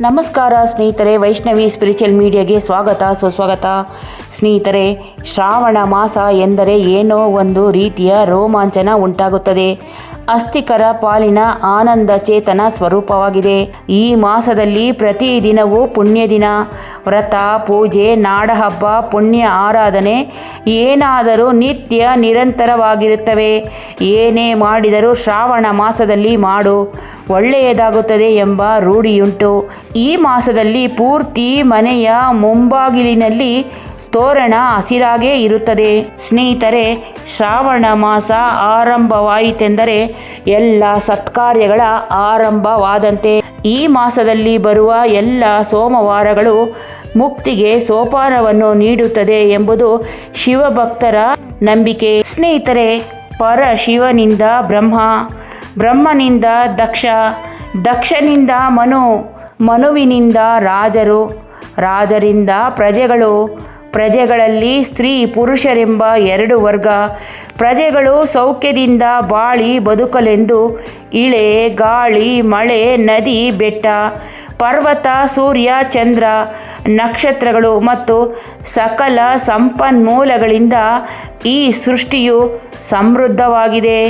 ನಮಸ್ಕಾರ ಸ್ನೇಹಿತರೆ, ವೈಷ್ಣವಿ ಸ್ಪಿರಿಚುವಲ್ ಮೀಡಿಯಾಗೆ ಸ್ವಾಗತ, ಸುಸ್ವಾಗತ. ಸ್ನೇಹಿತರೆ, ಶ್ರಾವಣ ಮಾಸ ಎಂದರೆ ಏನೋ ಒಂದು ರೀತಿಯ ರೋಮಾಂಚನ ಉಂಟಾಗುತ್ತದೆ. ಅಸ್ಥಿಕರ ಪಾಲಿನ ಆನಂದ ಚೇತನ ಸ್ವರೂಪವಾಗಿದೆ. ಈ ಮಾಸದಲ್ಲಿ ಪ್ರತಿ ದಿನವೂ ಪುಣ್ಯ ದಿನ ವ್ರತ, ಪೂಜೆ, ನಾಡಹಬ್ಬ, ಪುಣ್ಯ ಆರಾಧನೆ ಏನಾದರೂ ನಿತ್ಯ ನಿರಂತರವಾಗಿರುತ್ತವೆ. ಏನೇ ಮಾಡಿದರೂ ಶ್ರಾವಣ ಮಾಸದಲ್ಲಿ ಮಾಡು. ಒಳ್ಳೆಯದಾಗುತ್ತದೆ ಎಂಬ ರೂಢಿಯುಂಟು. ಈ ಮಾಸದಲ್ಲಿ ಪೂರ್ತಿ ಮನೆಯ ಮುಂಬಾಗಿಲಿನಲ್ಲಿ ತೋರಣ ಹಸಿರಾಗೇ ಇರುತ್ತದೆ. ಸ್ನೇಹಿತರೆ, ಶ್ರಾವಣ ಮಾಸ ಆರಂಭವಾಯಿತೆಂದರೆ ಎಲ್ಲ ಸತ್ಕಾರ್ಯಗಳ ಆರಂಭವಾದಂತೆ. ಈ ಮಾಸದಲ್ಲಿ ಬರುವ ಎಲ್ಲ ಸೋಮವಾರಗಳು ಮುಕ್ತಿಗೆ ಸೋಪಾನವನ್ನು ನೀಡುತ್ತದೆ ಎಂಬುದು ಶಿವಭಕ್ತರ ನಂಬಿಕೆ. ಸ್ನೇಹಿತರೆ ಪರ ಶಿವನಿಂದ ಬ್ರಹ್ಮ. ಬ್ರಹ್ಮನಿಂದ ದಕ್ಷ, ದಕ್ಷನಿಂದ ಮನು, ಮನುವಿನಿಂದ ರಾಜರು, ರಾಜರಿಂದ ಪ್ರಜೆಗಳು, ಪ್ರಜೆಗಳಲ್ಲಿ ಸ್ತ್ರೀ, ಪುರುಷರೆಂಬ ಎರಡು ವರ್ಗ, ಪ್ರಜೆಗಳು ಸೌಖ್ಯದಿಂದ ಬಾಳಿ ಬದುಕಲೆಂದು ಇಳೆ, ಗಾಳಿ, ಮಳೆ, ನದಿ, ಬೆಟ್ಟ, ಪರ್ವತ, ಸೂರ್ಯ, ಚಂದ್ರ, ನಕ್ಷತ್ರಗಳು ಮತ್ತು ಸಕಲ ಸಂಪನ್ಮೂಲಗಳಿಂದ ಈ ಸೃಷ್ಟಿಯು ಸಮೃದ್ಧವಾಗಿದೆ.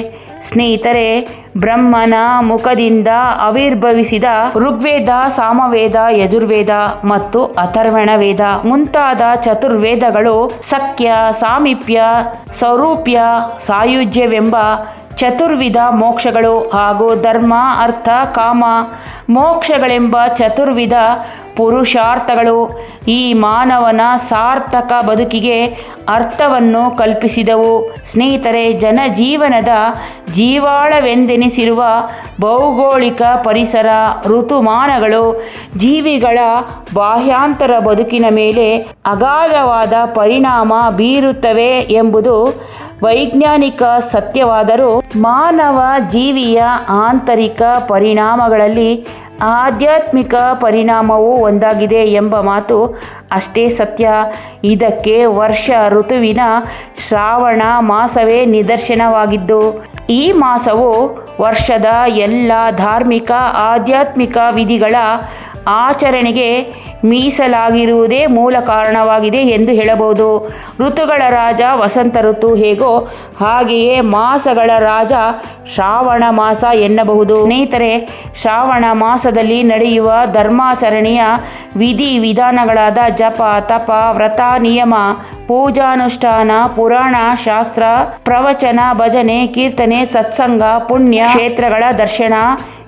ಸ್ನೇಹಿತರೆ, ಬ್ರಹ್ಮನ ಮುಖದಿಂದ ಆವಿರ್ಭವಿಸಿದ ಋಗ್ವೇದ, ಸಾಮವೇದ, ಯಜುರ್ವೇದ ಮತ್ತು ಅಥರ್ವಣ ವೇದ. ಮುಂತಾದ ಚತುರ್ವೇದಗಳು ಸಖ್ಯ, ಸಾಮೀಪ್ಯ ಸ್ವರೂಪ್ಯ ಸಾಯುಜ್ಯವೆಂಬ ಚತುರ್ವಿಧ ಮೋಕ್ಷಗಳು ಹಾಗೂ ಧರ್ಮ, ಅರ್ಥ, ಕಾಮ ಮೋಕ್ಷಗಳೆಂಬ ಚತುರ್ವಿಧ ಪುರುಷಾರ್ಥಗಳು ಈ ಮಾನವನ ಸಾರ್ಥಕ ಬದುಕಿಗೆ ಅರ್ಥವನ್ನು ಕಲ್ಪಿಸಿದವು. ಸ್ನೇಹಿತರೆ, ಜನಜೀವನದ ಜೀವಾಳವೆಂದೆನಿಸಿರುವ ಭೌಗೋಳಿಕ ಪರಿಸರ, ಋತುಮಾನಗಳು ಜೀವಿಗಳ ಬಾಹ್ಯಾಂತರ ಬದುಕಿನ ಮೇಲೆ ಅಗಾಧವಾದ ಪರಿಣಾಮ ಬೀರುತ್ತವೆ ಎಂಬುದು ವೈಜ್ಞಾನಿಕ ಸತ್ಯವಾದರೂ ಮಾನವ ಜೀವಿಯ ಆಂತರಿಕ ಪರಿಣಾಮಗಳಲ್ಲಿ ಆಧ್ಯಾತ್ಮಿಕ ಪರಿಣಾಮವೂ ಒಂದಾಗಿದೆ ಎಂಬ ಮಾತು ಅಷ್ಟೇ ಸತ್ಯ. ಇದಕ್ಕೆ ವರ್ಷ ಋತುವಿನ ಶ್ರಾವಣ ಮಾಸವೇ ನಿದರ್ಶನವಾಗಿದ್ದು, ಈ ಮಾಸವು ವರ್ಷದ ಎಲ್ಲ ಧಾರ್ಮಿಕ, ಆಧ್ಯಾತ್ಮಿಕ ವಿಧಿಗಳ ಆಚರಣೆಗೆ ಮೀಸಲಾಗಿರುವುದೇ ಮೂಲ ಕಾರಣವಾಗಿದೆ ಎಂದು ಹೇಳಬಹುದು. ಋತುಗಳ ರಾಜ ವಸಂತ ಋತು ಹೇಗೋ ಹಾಗೆಯೇ ಮಾಸಗಳ ರಾಜ ಶ್ರಾವಣ ಮಾಸ ಎನ್ನಬಹುದು. ಸ್ನೇಹಿತರೆ, ಶ್ರಾವಣ ಮಾಸದಲ್ಲಿ ನಡೆಯುವ ಧರ್ಮಾಚರಣೆಯ ವಿಧಿ ವಿಧಾನಗಳಾದ ಜಪ, ತಪ, ವ್ರತ, ನಿಯಮ, ಪೂಜಾನುಷ್ಠಾನ, ಪುರಾಣ ಶಾಸ್ತ್ರ, ಪ್ರವಚನ, ಭಜನೆ, ಕೀರ್ತನೆ, ಸತ್ಸಂಗ, ಪುಣ್ಯ ಕ್ಷೇತ್ರಗಳ ದರ್ಶನ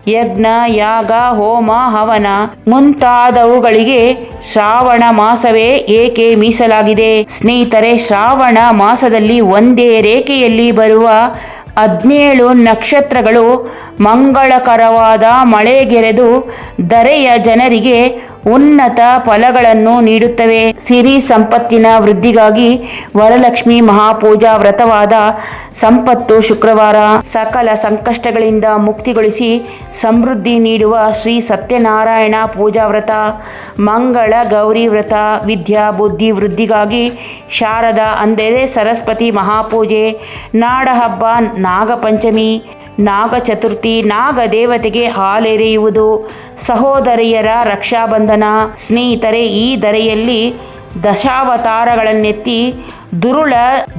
ಯಜ್ಞ, ಯಾಗ, ಹೋಮ, ಹವನ ಮುಂತಾದವುಗಳಿಗೆ ಶ್ರಾವಣ ಮಾಸವೇ ಏಕೆ ಮೀಸಲಾಗಿದೆ? ಸ್ನೇಹಿತರೆ, ಶ್ರಾವಣ ಮಾಸದಲ್ಲಿ ಒಂದೇ ರೇಖೆಯಲ್ಲಿ ಬರುವ ಹದಿನೇಳು ನಕ್ಷತ್ರಗಳು ಮಂಗಳಕರವಾದ ಮಳೆಗೆರೆದು ದರೆಯ ಜನರಿಗೆ ಉನ್ನತ ಫಲಗಳನ್ನು ನೀಡುತ್ತವೆ. ಸಿರಿ ಸಂಪತ್ತಿನ ವೃದ್ಧಿಗಾಗಿ ವರಲಕ್ಷ್ಮಿ ಮಹಾಪೂಜಾ ವ್ರತವಾದ ಸಂಪತ್ತು ಶುಕ್ರವಾರ ಸಕಲ ಸಂಕಷ್ಟಗಳಿಂದ ಮುಕ್ತಿಗೊಳಿಸಿ ಸಮೃದ್ಧಿ ನೀಡುವ ಶ್ರೀ ಸತ್ಯನಾರಾಯಣ ಪೂಜಾ ವ್ರತ, ಮಂಗಳ ಗೌರಿ ವ್ರತ, ವಿದ್ಯಾ ಬುದ್ಧಿ ವೃದ್ಧಿಗಾಗಿ ಶಾರದ, ಅಂದರೆ ಸರಸ್ವತಿ ಮಹಾಪೂಜೆ, ನಾಡಹಬ್ಬ, ನಾಗಪಂಚಮಿ ನಾಗ ಚತುರ್ಥಿ ನಾಗ ದೇವತೆಗೆ ಹಾಲೆರೆಯುವುದು. ಸಹೋದರಿಯರ ರಕ್ಷಾಬಂಧನ, ಸ್ನೇಹಿತರೆ, ಈ ಧರೆಯಲ್ಲಿ ದಶಾವತಾರಗಳನ್ನೆತ್ತಿ ದುರುಳ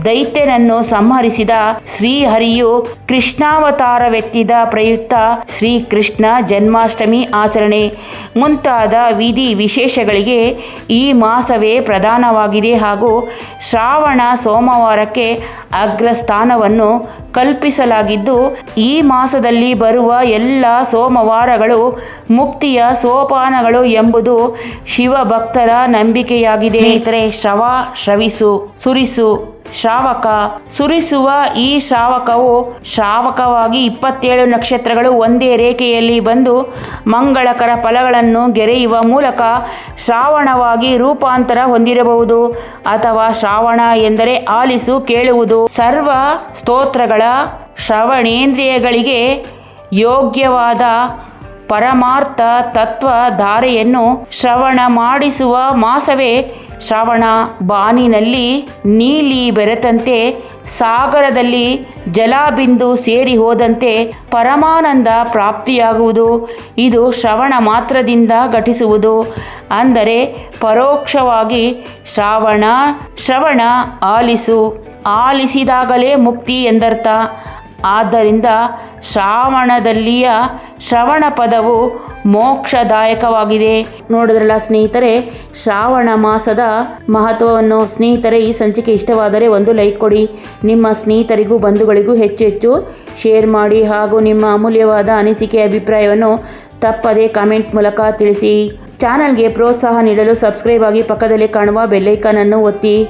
ದೈತ್ಯನನ್ನು ಸಂಹರಿಸಿದ ಶ್ರೀಹರಿಯು ಕೃಷ್ಣಾವತಾರವೆತ್ತಿದ ಪ್ರಯುಕ್ತ ಶ್ರೀಕೃಷ್ಣ ಜನ್ಮಾಷ್ಟಮಿ ಆಚರಣೆ. ಮುಂತಾದ ವಿಧಿ ವಿಶೇಷಗಳಿಗೆ ಈ ಮಾಸವೇ ಪ್ರಧಾನವಾಗಿದೆ ಹಾಗೂ ಶ್ರಾವಣ ಸೋಮವಾರಕ್ಕೆ ಅಗ್ರಸ್ಥಾನವನ್ನು ಕಲ್ಪಿಸಲಾಗಿದ್ದು, ಈ ಮಾಸದಲ್ಲಿ ಬರುವ ಎಲ್ಲ ಸೋಮವಾರಗಳು ಮುಕ್ತಿಯ ಸೋಪಾನಗಳು ಎಂಬುದು ಶಿವಭಕ್ತರ ನಂಬಿಕೆಯಾಗಿದೆ. ಸ್ನೇಹಿತರೆ, ಶ್ರವ, ಶ್ರವಿಸು, ಸುರಿಸು. ಶ್ರಾವಕ. ಸುರಿಸುವ ಈ ಶ್ರಾವಕವು ಶ್ರಾವಕವಾಗಿ ಇಪ್ಪತ್ತೇಳು ನಕ್ಷತ್ರಗಳು ಒಂದೇ ರೇಖೆಯಲ್ಲಿ ಬಂದು ಮಂಗಳಕರ ಫಲಗಳನ್ನು ಗೆರೆಯುವ ಮೂಲಕ ಶ್ರಾವಣವಾಗಿ ರೂಪಾಂತರ ಹೊಂದಿರಬಹುದು. ಅಥವಾ ಶ್ರಾವಣ ಎಂದರೆ ಆಲಿಸು, ಕೇಳುವುದು. ಸರ್ವ ಸ್ತೋತ್ರಗಳ ಶ್ರವಣೇಂದ್ರಿಯಗಳಿಗೆ ಯೋಗ್ಯವಾದ ಪರಮಾರ್ಥ ತತ್ವ ಧಾರೆಯನ್ನು ಶ್ರವಣ ಮಾಡಿಸುವ ಮಾಸವೇ ಶ್ರಾವಣ ಬಾನಿನಲ್ಲಿ ನೀಲಿ ಬೆರೆತಂತೆ ಸಾಗರದಲ್ಲಿ ಜಲಬಿಂದು ಸೇರಿ ಹೋದಂತೆ ಪರಮಾನಂದ ಪ್ರಾಪ್ತಿಯಾಗುವುದು. ಇದು ಶ್ರವಣ ಮಾತ್ರದಿಂದ ಘಟಿಸುವುದು. ಅಂದರೆ ಪರೋಕ್ಷವಾಗಿ ಶ್ರಾವಣ, ಶ್ರವಣ ಆಲಿಸು. ಆಲಿಸಿದಾಗಲೇ ಮುಕ್ತಿ ಎಂದರ್ಥ. ಆದ್ದರಿಂದ ಶ್ರಾವಣದಲ್ಲಿಯ ಶ್ರವಣ ಪದವು ಮೋಕ್ಷದಾಯಕವಾಗಿದೆ. ನೋಡಿದ್ರಲ್ಲ ಸ್ನೇಹಿತರೆ, ಶ್ರಾವಣ ಮಾಸದ ಮಹತ್ವವನ್ನು ಸ್ನೇಹಿತರೆ, ಈ ಸಂಚಿಕೆ ಇಷ್ಟವಾದರೆ ಒಂದು ಲೈಕ್ ಕೊಡಿ. ನಿಮ್ಮ ಸ್ನೇಹಿತರಿಗೂ, ಬಂಧುಗಳಿಗೂ ಹೆಚ್ಚು ಹೆಚ್ಚು ಶೇರ್ ಮಾಡಿ ಹಾಗೂ ನಿಮ್ಮ ಅಮೂಲ್ಯವಾದ ಅನಿಸಿಕೆ, ಅಭಿಪ್ರಾಯವನ್ನು ತಪ್ಪದೇ ಕಾಮೆಂಟ್ ಮೂಲಕ ತಿಳಿಸಿ. ಚಾನಲ್ಗೆ ಪ್ರೋತ್ಸಾಹ ನೀಡಲು ಸಬ್ಸ್ಕ್ರೈಬ್ ಆಗಿ ಪಕ್ಕದಲ್ಲಿ ಕಾಣುವ ಬೆಲ್ಲೈಕನನ್ನು ಒತ್ತಿ.